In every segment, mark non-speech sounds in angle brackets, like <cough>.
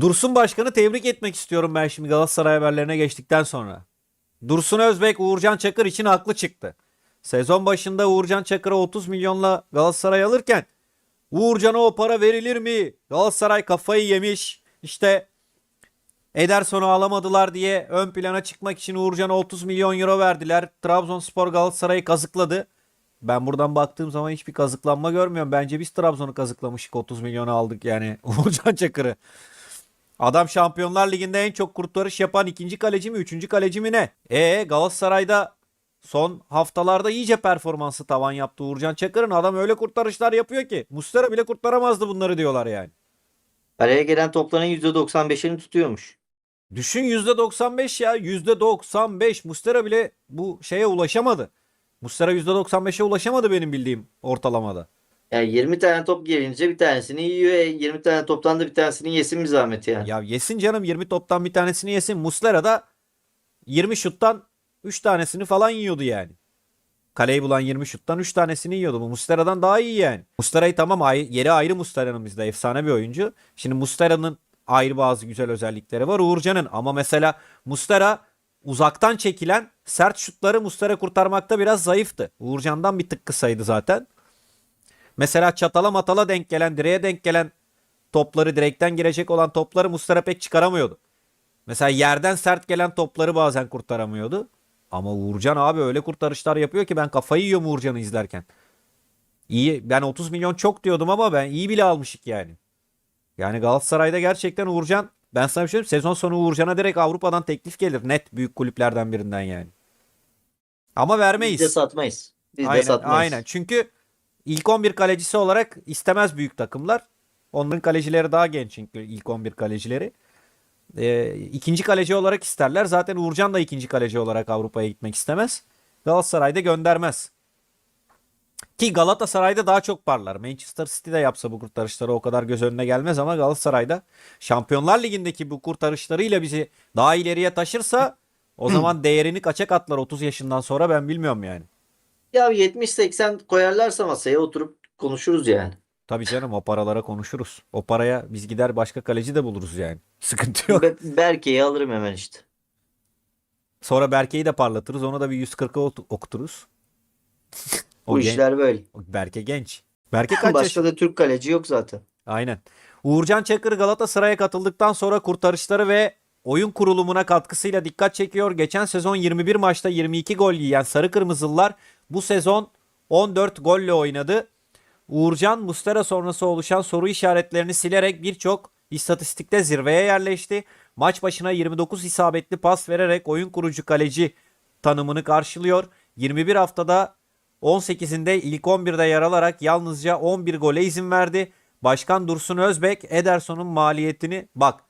Dursun Başkan'ı tebrik etmek istiyorum ben şimdi Galatasaray haberlerine geçtikten sonra. Dursun Özbek Uğurcan Çakır için haklı çıktı. Sezon başında Uğurcan Çakır'a 30 milyonla Galatasaray alırken Uğurcan'a o para verilir mi? Galatasaray kafayı yemiş. İşte Ederson'u alamadılar diye ön plana çıkmak için Uğurcan'a 30 milyon euro verdiler. Trabzonspor Galatasaray'ı kazıkladı. Ben buradan baktığım zaman hiçbir kazıklanma görmüyorum. Bence biz Trabzon'u kazıklamışık 30 milyonu aldık yani <laughs> Uğurcan Çakır'ı. Adam Şampiyonlar Ligi'nde en çok kurtarış yapan ikinci kaleci mi, üçüncü kaleci mi ne? E Galatasaray'da son haftalarda iyice performansı tavan yaptı Uğurcan Çakır'ın. Adam öyle kurtarışlar yapıyor ki. Mustera bile kurtaramazdı bunları diyorlar yani. Kaleye gelen topların %95'ini tutuyormuş. Düşün %95 ya. %95. Mustera bile bu şeye ulaşamadı. Mustera %95'e ulaşamadı benim bildiğim ortalamada. Yani 20 tane top gelince bir tanesini yiyor. E, 20 tane toptan da bir tanesini yesin bir zahmet yani. Ya yesin canım 20 toptan bir tanesini yesin. Muslera da 20 şuttan 3 tanesini falan yiyordu yani. Kaleyi bulan 20 şuttan 3 tanesini yiyordu. Bu Muslera'dan daha iyi yani. Muslera'yı tamam ay- yeri ayrı Muslera'nın bizde efsane bir oyuncu. Şimdi Muslera'nın ayrı bazı güzel özellikleri var Uğurcan'ın. Ama mesela Muslera uzaktan çekilen sert şutları Muslera kurtarmakta biraz zayıftı. Uğurcan'dan bir tık kısaydı zaten. Mesela çatala matala denk gelen, direğe denk gelen topları direkten girecek olan topları Muslera pek çıkaramıyordu. Mesela yerden sert gelen topları bazen kurtaramıyordu. Ama Uğurcan abi öyle kurtarışlar yapıyor ki ben kafayı yiyorum Uğurcan'ı izlerken. İyi ben 30 milyon çok diyordum ama ben iyi bile almışık yani. Yani Galatasaray'da gerçekten Uğurcan ben sana bir şey söyleyeyim sezon sonu Uğurcan'a direkt Avrupa'dan teklif gelir net büyük kulüplerden birinden yani. Ama vermeyiz. Biz de satmayız. Biz de Aynen, satmayız. aynen. Çünkü ilk 11 kalecisi olarak istemez büyük takımlar. Onların kalecileri daha genç çünkü ilk 11 kalecileri. Ee, ikinci kaleci olarak isterler. Zaten Uğurcan da ikinci kaleci olarak Avrupa'ya gitmek istemez. Galatasaray'da göndermez. Ki Galatasaray'da daha çok parlar. Manchester City de yapsa bu kurtarışları o kadar göz önüne gelmez ama Galatasaray'da Şampiyonlar Ligi'ndeki bu kurtarışlarıyla bizi daha ileriye taşırsa o <clears throat> zaman değerini kaça katlar 30 yaşından sonra ben bilmiyorum yani. Ya 70-80 koyarlarsa masaya oturup konuşuruz yani. Tabii canım o paralara konuşuruz. O paraya biz gider başka kaleci de buluruz yani. <laughs> Sıkıntı yok. Be- Berke'yi alırım hemen işte. Sonra Berke'yi de parlatırız. Onu da bir 140'a ot- okuturuz. <laughs> o Bu gen- işler böyle. o Berke genç. Berke kaç yaş? Başka da Türk kaleci yok zaten. Aynen. Uğurcan Çakır Galatasaray'a katıldıktan sonra kurtarışları ve oyun kurulumuna katkısıyla dikkat çekiyor. Geçen sezon 21 maçta 22 gol yiyen Sarı Kırmızılılar bu sezon 14 golle oynadı. Uğurcan Mustera sonrası oluşan soru işaretlerini silerek birçok istatistikte zirveye yerleşti. Maç başına 29 isabetli pas vererek oyun kurucu kaleci tanımını karşılıyor. 21 haftada 18'inde ilk 11'de yer alarak yalnızca 11 gole izin verdi. Başkan Dursun Özbek Ederson'un maliyetini bak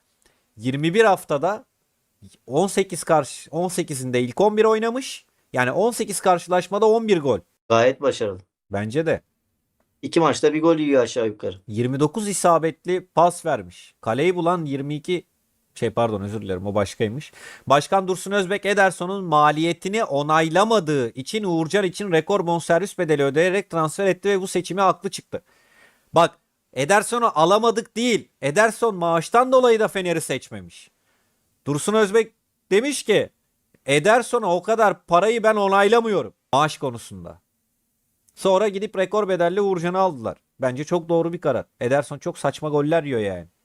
21 haftada 18 karşı 18'inde ilk 11 oynamış. Yani 18 karşılaşmada 11 gol. Gayet başarılı. Bence de. İki maçta bir gol yiyor aşağı yukarı. 29 isabetli pas vermiş. Kaleyi bulan 22 şey pardon özür dilerim o başkaymış. Başkan Dursun Özbek Ederson'un maliyetini onaylamadığı için Uğurcan için rekor bonservis bedeli ödeyerek transfer etti ve bu seçimi haklı çıktı. Bak Ederson'u alamadık değil. Ederson maaştan dolayı da Fener'i seçmemiş. Dursun Özbek demiş ki Ederson'a o kadar parayı ben onaylamıyorum maaş konusunda. Sonra gidip rekor bedelli Uğurcan'ı aldılar. Bence çok doğru bir karar. Ederson çok saçma goller yiyor yani.